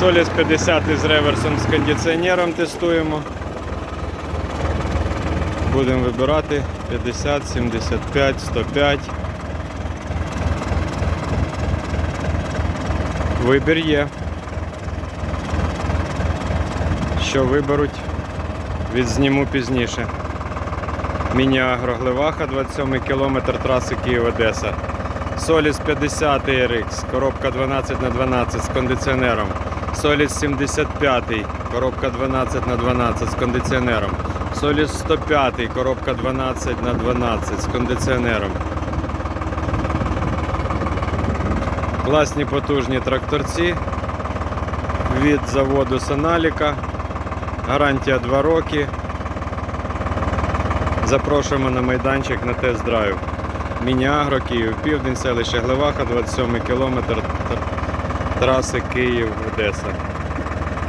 Соліс 50 з реверсом з кондиціонером тестуємо. Будемо вибирати 50, 75, 105. Вибір є. Що виберуть, відзніму пізніше. Міні-агро Гливаха, 27 кілометр траси Київ-Одеса. Соліс 50 RX, коробка 12 на 12 з кондиціонером. Соліс 75, коробка 12 на 12 з кондиціонером. Соліс 105, коробка 12 на 12 з кондиціонером. Класні потужні тракторці від заводу Соналіка. Гарантія 2 роки. Запрошуємо на майданчик на тест-драйв. Міні-агро Київ, південь, селище Гливаха, 27 кілометр тр- траси Київ-Одеса.